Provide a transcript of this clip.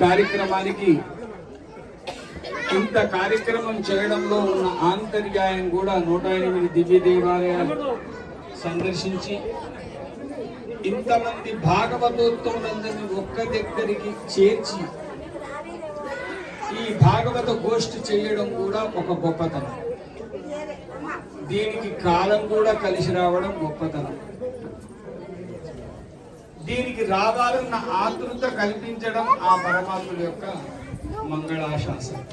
కార్యక్రమానికి ఇంత కార్యక్రమం చేయడంలో ఉన్న ఆంతర్యాయం కూడా నూట ఎనిమిది దివ్య దేవాలయాలు సందర్శించి ఇంతమంది భాగవతోత్తములందరినీ ఒక్క దగ్గరికి చేర్చి ఈ భాగవత గోష్ఠి చేయడం కూడా ఒక గొప్పతనం. దీనికి కాలం కూడా కలిసి రావడం గొప్పతనం. దీనికి రావాలన్న ఆతృత కల్పించడం ఆ పరమాత్ముడి యొక్క మంగళాశాసనం.